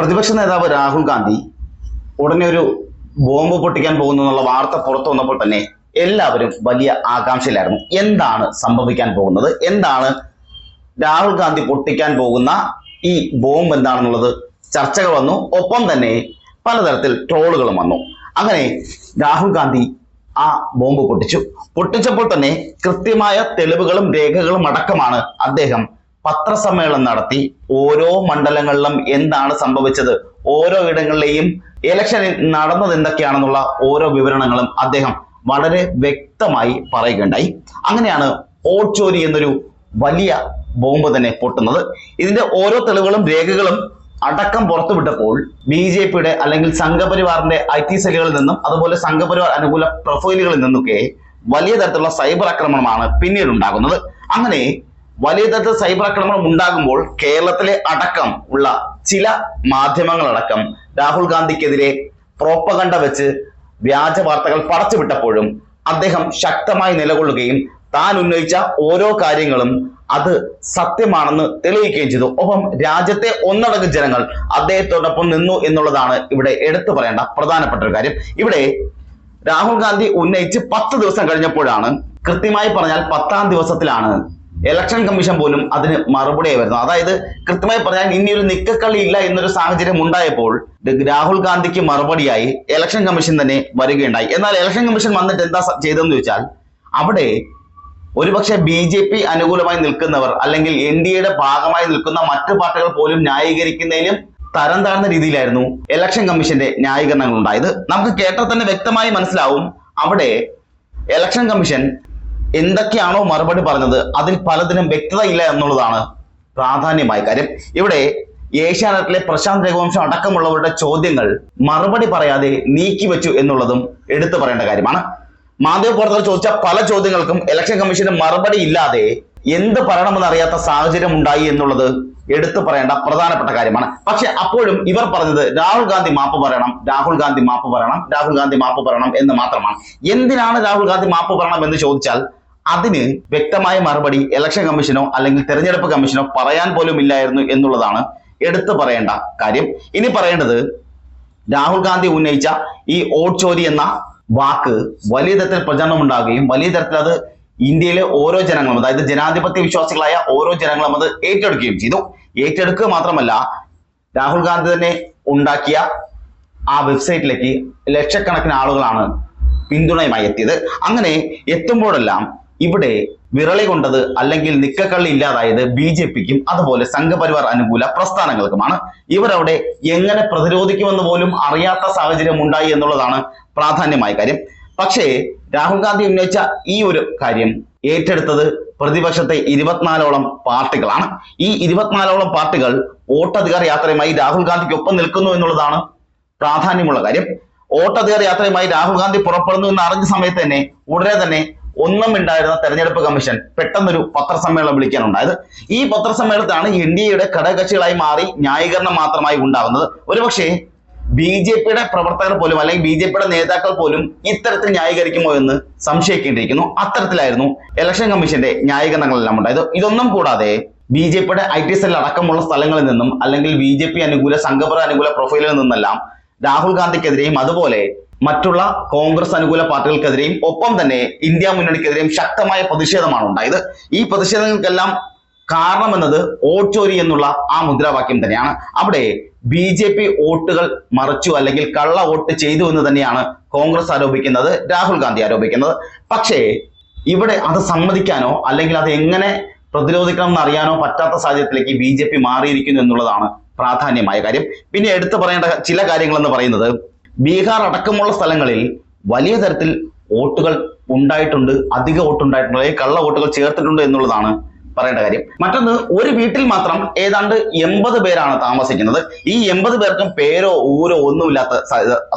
പ്രതിപക്ഷ നേതാവ് രാഹുൽ ഗാന്ധി ഉടനെ ഒരു ബോംബ് പൊട്ടിക്കാൻ പോകുന്നു എന്നുള്ള വാർത്ത പുറത്തു വന്നപ്പോൾ തന്നെ എല്ലാവരും വലിയ ആകാംക്ഷയിലായിരുന്നു. എന്താണ് സംഭവിക്കാൻ പോകുന്നത്? എന്താണ് രാഹുൽ ഗാന്ധി പൊട്ടിക്കാൻ പോകുന്ന ഈ ബോംബ് എന്താണെന്നുള്ളത്? ചർച്ചകൾ വന്നു. ഒപ്പം തന്നെ പലതരത്തിൽ ട്രോളുകളും വന്നു. അങ്ങനെ രാഹുൽ ഗാന്ധി ആ ബോംബ് പൊട്ടിച്ചു. പൊട്ടിച്ചപ്പോൾ തന്നെ കൃത്യമായ തെളിവുകളും രേഖകളും അടക്കമാണ് അദ്ദേഹം പത്രസമ്മേളനം നടത്തി ഓരോ മണ്ഡലങ്ങളിലും എന്താണ് സംഭവിച്ചത് ഓരോ ഇടങ്ങളിലെയും ഇലക്ഷനിൽ നടന്നത് എന്തൊക്കെയാണെന്നുള്ള ഓരോ വിവരണങ്ങളും അദ്ദേഹം വളരെ വ്യക്തമായി പറയുകയുണ്ടായി. അങ്ങനെയാണ് ഓട്ടോരി എന്നൊരു വലിയ ബോംബ് തന്നെ പൊട്ടുന്നത്. ഇതിന്റെ ഓരോ തെളിവുകളും രേഖകളും അടക്കം പുറത്തുവിട്ടപ്പോൾ ബി ജെ പിയുടെ അല്ലെങ്കിൽ സംഘപരിവാറിന്റെ ഐ ടി സെല്ലുകളിൽ നിന്നും അതുപോലെ സംഘപരിവാർ അനുകൂല പ്രൊഫൈലുകളിൽ നിന്നൊക്കെ വലിയ തരത്തിലുള്ള സൈബർ ആക്രമണമാണ് പിന്നീട് ഉണ്ടാകുന്നത് അങ്ങനെ വലിയ തരത്തിൽ സൈബർ ആക്രമണം ഉണ്ടാകുമ്പോൾ കേരളത്തിലെ അടക്കം ഉള്ള ചില മാധ്യമങ്ങളടക്കം രാഹുൽ ഗാന്ധിക്കെതിരെ പ്രോപ്പകണ്ട വെച്ച് വ്യാജ വാർത്തകൾ പടച്ചുവിട്ടപ്പോഴും അദ്ദേഹം ശക്തമായി നിലകൊള്ളുകയും താൻ ഉന്നയിച്ച ഓരോ കാര്യങ്ങളും അത് സത്യമാണെന്ന് തെളിയിക്കുകയും ചെയ്തു. ഒപ്പം രാജ്യത്തെ ഒന്നടങ്കം ജനങ്ങൾ അദ്ദേഹത്തോടൊപ്പം നിന്നു എന്നുള്ളതാണ് ഇവിടെ എടുത്തു പറയേണ്ട പ്രധാനപ്പെട്ട ഒരു കാര്യം. ഇവിടെ രാഹുൽ ഗാന്ധി ഉന്നയിച്ച് പത്ത് ദിവസം കഴിഞ്ഞപ്പോഴാണ് കൃത്യമായി പറഞ്ഞാൽ പത്താം ദിവസത്തിലാണ് ഇലക്ഷൻ കമ്മീഷൻ പോലും അതിന് മറുപടിയായി വരുന്നു. അതായത് കൃത്യമായി പറഞ്ഞാൽ ഇനി ഒരു നിക്കക്കളി ഇല്ല എന്നൊരു സാഹചര്യം ഉണ്ടായപ്പോൾ രാഹുൽ ഗാന്ധിക്ക് മറുപടിയായി ഇലക്ഷൻ കമ്മീഷൻ തന്നെ വരികയുണ്ടായി. എന്നാൽ ഇലക്ഷൻ കമ്മീഷൻ വന്നിട്ട് എന്താ ചെയ്തതെന്ന് ചോദിച്ചാൽ അവിടെ ഒരുപക്ഷെ ബി ജെ പി അനുകൂലമായി നിൽക്കുന്നവർ അല്ലെങ്കിൽ എൻ ഡി എയുടെ ഭാഗമായി നിൽക്കുന്ന മറ്റു പാർട്ടികൾ പോലും ന്യായീകരിക്കുന്നതിലും തരം താഴ്ന്ന രീതിയിലായിരുന്നു ഇലക്ഷൻ കമ്മീഷന്റെ ന്യായീകരണങ്ങൾ ഉണ്ടായത് നമുക്ക് കേട്ടാൽ തന്നെ വ്യക്തമായി മനസ്സിലാവും അവിടെ ഇലക്ഷൻ കമ്മീഷൻ എന്തൊക്കെയാണോ മറുപടി പറഞ്ഞത്? അതിൽ പലതിനും വ്യക്തത ഇല്ല എന്നുള്ളതാണ് പ്രാധാന്യമായ കാര്യം. ഇവിടെ ഏഷ്യാനെറ്റിലെ പ്രശാന്ത് രഘുവംശം അടക്കമുള്ളവരുടെ ചോദ്യങ്ങൾ മറുപടി പറയാതെ നീക്കിവെച്ചു എന്നുള്ളതും എടുത്തു പറയേണ്ട കാര്യമാണ്. മാധ്യമപ്രവർത്തകർ ചോദിച്ച പല ചോദ്യങ്ങൾക്കും ഇലക്ഷൻ കമ്മീഷന് മറുപടി ഇല്ലാതെ എന്ത് പറയണമെന്ന് അറിയാത്ത സാഹചര്യം ഉണ്ടായി എന്നുള്ളത് എടുത്തു പറയേണ്ട പ്രധാനപ്പെട്ട കാര്യമാണ്. പക്ഷെ അപ്പോഴും ഇവർ പറഞ്ഞത് രാഹുൽ ഗാന്ധി മാപ്പ് പറയണം രാഹുൽ ഗാന്ധി മാപ്പ് പറയണം രാഹുൽ ഗാന്ധി മാപ്പ് പറയണം എന്ന് മാത്രമാണ്. എന്തിനാണ് രാഹുൽ ഗാന്ധി മാപ്പ് പറയണം എന്ന് ചോദിച്ചാൽ അതിന് വ്യക്തമായ മറുപടി ഇലക്ഷൻ കമ്മീഷനോ അല്ലെങ്കിൽ തെരഞ്ഞെടുപ്പ് കമ്മീഷനോ പറയാൻ പോലും ഇല്ലായിരുന്നു എന്നുള്ളതാണ് എടുത്തു പറയേണ്ട കാര്യം. ഇനി പറയേണ്ടത് രാഹുൽ ഗാന്ധി ഉന്നയിച്ച ഈ ഓട്ട് ചോരി എന്ന വാക്ക് വലിയ തരത്തിൽ പ്രചരണം ഉണ്ടാകുകയും വലിയ തരത്തിൽ അത് ഇന്ത്യയിലെ ഓരോ ജനങ്ങളും അതായത് ജനാധിപത്യ വിശ്വാസികളായ ഓരോ ജനങ്ങളും അത് ഏറ്റെടുക്കുകയും ചെയ്തു. ഏറ്റെടുക്കുക മാത്രമല്ല രാഹുൽ ഗാന്ധി തന്നെ ഉണ്ടാക്കിയ ആ വെബ്സൈറ്റിലേക്ക് ലക്ഷക്കണക്കിന് ആളുകളാണ് പിന്തുണയുമായി എത്തിയത്. അങ്ങനെ എത്തുമ്പോഴെല്ലാം ഇവിടെ വിരളി കൊണ്ടത് അല്ലെങ്കിൽ നിക്കക്കള്ളി ഇല്ലാതായത് ബി ജെ പിക്കും അതുപോലെ സംഘപരിവാർ അനുകൂല പ്രസ്ഥാനങ്ങൾക്കുമാണ്. ഇവരവിടെ എങ്ങനെ പ്രതിരോധിക്കുമെന്ന് പോലും അറിയാത്ത സാഹചര്യം ഉണ്ടായി എന്നുള്ളതാണ് പ്രാധാന്യമായ കാര്യം. പക്ഷേ രാഹുൽ ഗാന്ധി ഉന്നയിച്ച ഈ ഒരു കാര്യം ഏറ്റെടുത്തത് പ്രതിപക്ഷത്തെ ഇരുപത്തിനാലോളം പാർട്ടികളാണ്. ഈ ഇരുപത്തിനാലോളം പാർട്ടികൾ വോട്ടധികാര യാത്രയുമായി രാഹുൽ ഗാന്ധിക്ക് ഒപ്പം നിൽക്കുന്നു എന്നുള്ളതാണ് പ്രാധാന്യമുള്ള കാര്യം. വോട്ടധികാര യാത്രയുമായി രാഹുൽ ഗാന്ധി പുറപ്പെടുന്നു എന്ന് അറിഞ്ഞ സമയത്ത് തന്നെ ഉടനെ തന്നെ ഒന്നും ഉണ്ടായിരുന്ന തെരഞ്ഞെടുപ്പ് കമ്മീഷൻ പെട്ടെന്നൊരു പത്രസമ്മേളനം വിളിക്കാനുണ്ടായത് ഈ പത്രസമ്മേളനത്തിലാണ് എൻ ഡി എയുടെ ഘടകകക്ഷികളായി മാറി ന്യായീകരണം മാത്രമായി ഉണ്ടാകുന്നത്. ഒരുപക്ഷെ ബി ജെ പിയുടെ പ്രവർത്തകർ പോലും അല്ലെങ്കിൽ ബി ജെ പിയുടെ നേതാക്കൾ പോലും ഇത്തരത്തിൽ ന്യായീകരിക്കുമോ എന്ന് സംശയിക്കേണ്ടിയിരിക്കുന്നു. അത്തരത്തിലായിരുന്നു ഇലക്ഷൻ കമ്മീഷന്റെ ന്യായീകരണങ്ങളെല്ലാം ഉണ്ടായത്. ഇതൊന്നും കൂടാതെ ബി ജെ പിയുടെ ഐ ടി സെൽ അടക്കമുള്ള സ്ഥലങ്ങളിൽ നിന്നും അല്ലെങ്കിൽ ബി ജെ പി അനുകൂല സംഘപര അനുകൂല പ്രൊഫൈലിൽ നിന്നെല്ലാം രാഹുൽ ഗാന്ധിക്കെതിരെയും അതുപോലെ മറ്റുള്ള കോൺഗ്രസ് അനുകൂല പാർട്ടികൾക്കെതിരെയും ഒപ്പം തന്നെ ഇന്ത്യ മുന്നണിക്കെതിരെയും ശക്തമായ പ്രതിഷേധമാണ് ഉണ്ടായത്. ഈ പ്രതിഷേധങ്ങൾക്കെല്ലാം കാരണം എന്നത് ഓട്ടോരി എന്നുള്ള ആ മുദ്രാവാക്യം തന്നെയാണ്. അവിടെ ബി ജെ പി വോട്ടുകൾ മറച്ചു അല്ലെങ്കിൽ കള്ള വോട്ട് ചെയ്തു എന്ന് തന്നെയാണ് കോൺഗ്രസ് ആരോപിക്കുന്നത് രാഹുൽ ഗാന്ധി ആരോപിക്കുന്നത്. പക്ഷേ ഇവിടെ അത് സമ്മതിക്കാനോ അല്ലെങ്കിൽ അത് എങ്ങനെ പ്രതിരോധിക്കണം എന്ന് അറിയാനോ പറ്റാത്ത സാഹചര്യത്തിലേക്ക് ബി ജെ പി മാറിയിരിക്കുന്നു എന്നുള്ളതാണ് പ്രാധാന്യമായ കാര്യം. പിന്നെ എടുത്തു പറയേണ്ട ചില കാര്യങ്ങൾ എന്ന് പറയുന്നത് ബീഹാർ അടക്കമുള്ള സ്ഥലങ്ങളിൽ വലിയ തരത്തിൽ വോട്ടുകൾ ഉണ്ടായിട്ടുണ്ട് അധിക വോട്ടുണ്ടായിട്ടുണ്ട് അല്ലെങ്കിൽ കള്ള വോട്ടുകൾ ചേർത്തിട്ടുണ്ട് എന്നുള്ളതാണ് പറയേണ്ട കാര്യം. മറ്റൊന്ന് ഒരു വീട്ടിൽ മാത്രം ഏതാണ്ട് എൺപത് പേരാണ് താമസിക്കുന്നത്. ഈ എൺപത് പേർക്കും പേരോ ഊരോ ഒന്നുമില്ലാത്ത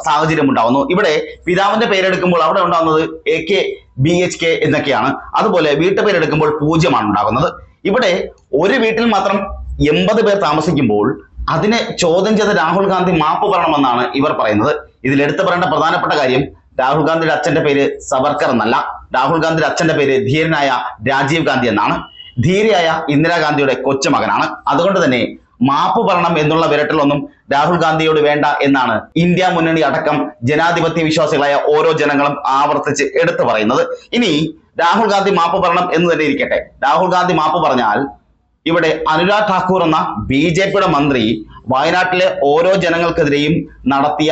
സാഹചര്യം ഉണ്ടാവുന്നു. ഇവിടെ പിതാവിന്റെ പേരെടുക്കുമ്പോൾ അവിടെ ഉണ്ടാകുന്നത് A K B H K എന്നൊക്കെയാണ്. അതുപോലെ വീട്ടു വീട്ടുപേരെടുക്കുമ്പോൾ പൂജ്യമാണ് ഉണ്ടാകുന്നത്. ഇവിടെ ഒരു വീട്ടിൽ മാത്രം എൺപത് പേർ താമസിക്കുമ്പോൾ അതിനെ ചോദ്യം ചെയ്ത രാഹുൽ ഗാന്ധി മാപ്പ് പറയണമെന്നാണ് ഇവർ പറയുന്നത്. ഇതിൽ എടുത്തു പറയേണ്ട പ്രധാനപ്പെട്ട കാര്യം രാഹുൽ ഗാന്ധിയുടെ അച്ഛന്റെ പേര് സവർക്കർ എന്നല്ല. രാഹുൽ ഗാന്ധിയുടെ അച്ഛന്റെ പേര് ധീരനായ രാജീവ് ഗാന്ധി എന്നാണ്. ധീരയായ ഇന്ദിരാഗാന്ധിയുടെ കൊച്ചുമകനാണ് അതുകൊണ്ട് തന്നെ മാപ്പ് പറയണം എന്നുള്ള വിരട്ടലൊന്നും രാഹുൽ ഗാന്ധിയോട് വേണ്ട എന്നാണ് ഇന്ത്യ മുന്നണി അടക്കം ജനാധിപത്യ വിശ്വാസികളായ ഓരോ ജനങ്ങളും ആവർത്തിച്ച് എടുത്തു പറയുന്നത്. ഇനി രാഹുൽ ഗാന്ധി മാപ്പ് പറയണം എന്ന് തന്നെ ഇരിക്കട്ടെ. രാഹുൽ ഗാന്ധി മാപ്പ് പറഞ്ഞാൽ ഇവിടെ അനുരാഗ് ഠാക്കൂർ എന്ന ബി മന്ത്രി വയനാട്ടിലെ ഓരോ ജനങ്ങൾക്കെതിരെയും നടത്തിയ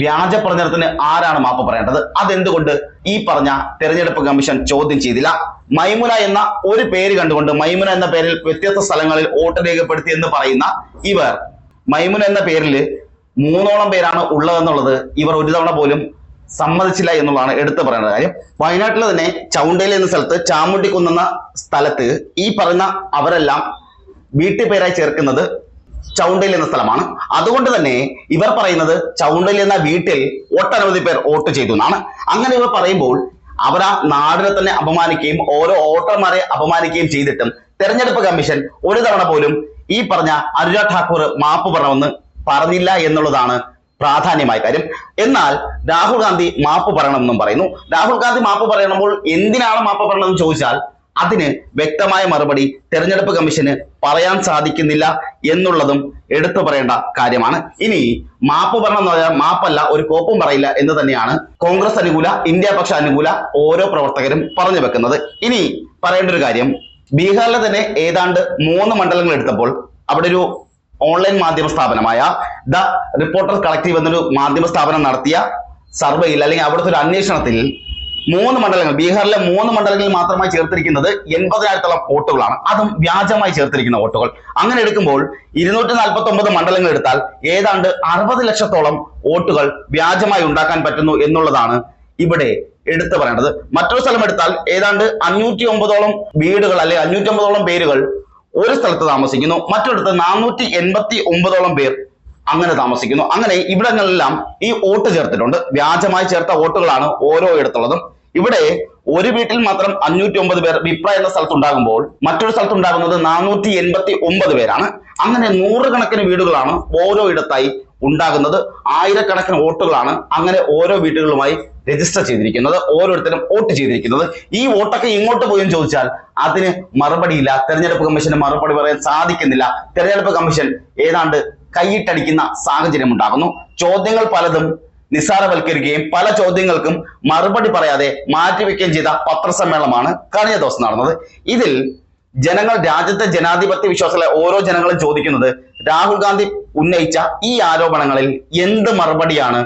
വ്യാജ പ്രചരണത്തിന് ആരാണ് മാപ്പ് പറയേണ്ടത്? അതെന്തുകൊണ്ട് ഈ പറഞ്ഞ തെരഞ്ഞെടുപ്പ് കമ്മീഷൻ ചോദ്യം ചെയ്തില്ല? മൈമുന എന്ന ഒരു പേര് കണ്ടുകൊണ്ട് മൈമുന എന്ന പേരിൽ വ്യത്യസ്ത സ്ഥലങ്ങളിൽ വോട്ട് രേഖപ്പെടുത്തി എന്ന് പറയുന്ന ഇവർ മൈമുന എന്ന പേരിൽ മൂന്നോളം പേരാണ് ഉള്ളതെന്നുള്ളത് ഇവർ ഒരു തവണ പോലും സമ്മതിച്ചില്ല എന്നുള്ളതാണ് എടുത്തു പറയേണ്ട കാര്യം. വയനാട്ടിൽ തന്നെ ചൗണ്ടയിൽ എന്ന സ്ഥലത്ത് ചാമുണ്ടിക്കുന്നെന്ന സ്ഥലത്ത് ഈ പറയുന്ന അവരെല്ലാം വീട്ടുപേരായി ചേർക്കുന്നത് ചൗണ്ടയിൽ എന്ന സ്ഥലമാണ്. അതുകൊണ്ട് തന്നെ ഇവർ പറയുന്നത് ചൗണ്ടയിൽ എന്ന വീട്ടിൽ ഒട്ടനവധി പേർ വോട്ട് ചെയ്തു എന്നാണ്. അങ്ങനെ ഇവർ പറയുമ്പോൾ അവർ ആ നാടിനെ തന്നെ അപമാനിക്കുകയും ഓരോ വോട്ടർമാരെ അപമാനിക്കുകയും ചെയ്തിട്ടും തെരഞ്ഞെടുപ്പ് കമ്മീഷൻ ഒരു തവണ പോലും ഈ പറഞ്ഞ അനുരാഗ് ഠാക്കൂർ മാപ്പ് പറയണമെന്ന് പറഞ്ഞില്ല എന്നുള്ളതാണ് പ്രാധാന്യമായ കാര്യം. എന്നാൽ രാഹുൽ ഗാന്ധി മാപ്പ് പറയണമെന്നും പറയുന്നു. രാഹുൽ ഗാന്ധി മാപ്പ് പറയണമ്പോൾ എന്തിനാണ് മാപ്പ് പറയണമെന്ന് ചോദിച്ചാൽ അതിന് വ്യക്തമായ മറുപടി തെരഞ്ഞെടുപ്പ് കമ്മീഷന് പറയാൻ സാധിക്കുന്നില്ല എന്നുള്ളതും എടുത്തു പറയേണ്ട കാര്യമാണ്. ഇനി മാപ്പ് എന്ന് പറഞ്ഞാൽ മാപ്പല്ല ഒരു കോപ്പും പറയില്ല എന്ന് തന്നെയാണ് കോൺഗ്രസ് അനുകൂല ഇന്ത്യ പക്ഷ അനുകൂല ഓരോ പ്രവർത്തകരും പറഞ്ഞു വെക്കുന്നത്. ഇനി പറയേണ്ട ഒരു കാര്യം ബീഹാറിലെ തന്നെ ഏതാണ്ട് മൂന്ന് മണ്ഡലങ്ങൾ എടുത്തപ്പോൾ അവിടെ ഒരു ഓൺലൈൻ മാധ്യമ സ്ഥാപനമായ ദ റിപ്പോർട്ടർ കളക്റ്റീവ് എന്നൊരു മാധ്യമ സ്ഥാപനം നടത്തിയ സർവേയിൽ അല്ലെങ്കിൽ അവിടുത്തെ ഒരു അന്വേഷണത്തിൽ മൂന്ന് മണ്ഡലങ്ങൾ ബീഹാറിലെ മൂന്ന് മണ്ഡലങ്ങളിൽ മാത്രമായി ചേർത്തിരിക്കുന്നത് എൺപതിനായിരത്തോളം വോട്ടുകളാണ്. അതും വ്യാജമായി ചേർത്തിരിക്കുന്ന വോട്ടുകൾ. അങ്ങനെ എടുക്കുമ്പോൾ ഇരുന്നൂറ്റി നാൽപ്പത്തി ഒമ്പത് മണ്ഡലങ്ങൾ എടുത്താൽ ഏതാണ്ട് അറുപത് ലക്ഷത്തോളം വോട്ടുകൾ വ്യാജമായി ഉണ്ടാക്കാൻ പറ്റുന്നു എന്നുള്ളതാണ് ഇവിടെ എടുത്തു പറയേണ്ടത്. മറ്റൊരു സ്ഥലം എടുത്താൽ ഏതാണ്ട് അഞ്ഞൂറ്റി ഒമ്പതോളം വീടുകൾ അല്ലെ അഞ്ഞൂറ്റി ഒമ്പതോളം പേരുകൾ ഒരു സ്ഥലത്ത് താമസിക്കുന്നു. മറ്റൊരിടത്ത് നാനൂറ്റി എൺപത്തി ഒമ്പതോളം പേർ അങ്ങനെ താമസിക്കുന്നു. അങ്ങനെ ഇവിടങ്ങളിലെല്ലാം ഈ വോട്ട് ചേർത്തിട്ടുണ്ട്. വ്യാജമായി ചേർത്ത വോട്ടുകളാണ് ഓരോ ഇടത്തുള്ളതും ഇവിടെ ഒരു വീട്ടിൽ മാത്രം അഞ്ഞൂറ്റി ഒമ്പത് പേർ വിപ്ര എന്ന സ്ഥലത്ത് ഉണ്ടാകുമ്പോൾ മറ്റൊരു സ്ഥലത്ത് ഉണ്ടാകുന്നത് നാനൂറ്റി എൺപത്തി ഒമ്പത് പേരാണ്. അങ്ങനെ നൂറുകണക്കിന് വീടുകളാണ് ഓരോ ഇടത്തായി ഉണ്ടാകുന്നത്. ആയിരക്കണക്കിന് വോട്ടുകളാണ് അങ്ങനെ ഓരോ വീടുകളുമായി രജിസ്റ്റർ ചെയ്തിരിക്കുന്നത് ഓരോരുത്തരും വോട്ട് ചെയ്തിരിക്കുന്നത്. ഈ വോട്ടൊക്കെ ഇങ്ങോട്ട് പോയെന്ന് ചോദിച്ചാൽ അതിന് മറുപടിയില്ല. തെരഞ്ഞെടുപ്പ് കമ്മീഷന് മറുപടി പറയാൻ സാധിക്കുന്നില്ല. തെരഞ്ഞെടുപ്പ് കമ്മീഷൻ ഏതാണ്ട് കൈയിട്ടടിക്കുന്ന സാഹചര്യം ഉണ്ടാകുന്നു. ചോദ്യങ്ങൾ പലതും നിസ്സാരവൽക്കരിക്കുകയും പല ചോദ്യങ്ങൾക്കും മറുപടി പറയാതെ മാറ്റിവെക്കുകയും ചെയ്ത പത്രസമ്മേളനമാണ് കഴിഞ്ഞ ദിവസം നടന്നത്. ഇതിൽ ജനങ്ങൾ രാജ്യത്തെ ജനാധിപത്യ വിശ്വാസികളെ ഓരോ ജനങ്ങളും ചോദിക്കുന്നത് രാഹുൽ ഗാന്ധി ഉന്നയിച്ച ഈ ആരോപണങ്ങളിൽ എന്ത് മറുപടിയാണ്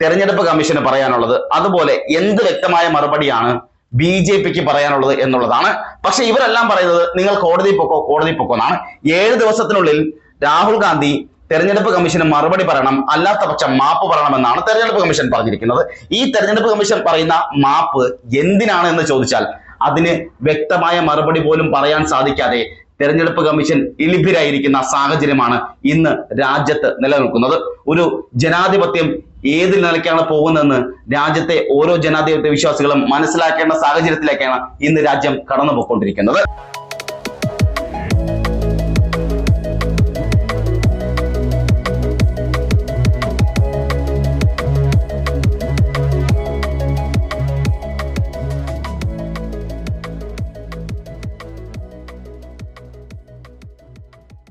തെരഞ്ഞെടുപ്പ് കമ്മീഷന് പറയാനുള്ളത്? അതുപോലെ എന്ത് വ്യക്തമായ മറുപടിയാണ് ബി ജെ പിക്ക് പറയാനുള്ളത് എന്നുള്ളതാണ്. പക്ഷെ ഇവരെല്ലാം പറയുന്നത് നിങ്ങൾ കോടതി പൊക്കോ കോടതി പൊക്കോ എന്നാണ്. ഏഴ് ദിവസത്തിനുള്ളിൽ രാഹുൽ ഗാന്ധി തെരഞ്ഞെടുപ്പ് കമ്മീഷന് മറുപടി പറയണം. അല്ലാത്ത പക്ഷം മാപ്പ് പറയണമെന്നാണ് തെരഞ്ഞെടുപ്പ് കമ്മീഷൻ പറഞ്ഞിരിക്കുന്നത്. ഈ തെരഞ്ഞെടുപ്പ് കമ്മീഷൻ പറയുന്ന മാപ്പ് എന്തിനാണ് എന്ന് ചോദിച്ചാൽ അതിന് വ്യക്തമായ മറുപടി പോലും പറയാൻ സാധിക്കാതെ തെരഞ്ഞെടുപ്പ് കമ്മീഷൻ ഇലിഭിരായിരിക്കുന്ന സാഹചര്യമാണ് ഇന്ന് രാജ്യത്ത് നിലനിൽക്കുന്നത്. ഒരു ജനാധിപത്യം ഏത് നിലയ്ക്കാണ് പോകുന്നതെന്ന് രാജ്യത്തെ ഓരോ ജനാധിപത്യ വിശ്വാസികളും മനസ്സിലാക്കേണ്ട സാഹചര്യത്തിലേക്കാണ് ഇന്ന് രാജ്യം കടന്നു പോയിക്കൊണ്ടിരിക്കുന്നത്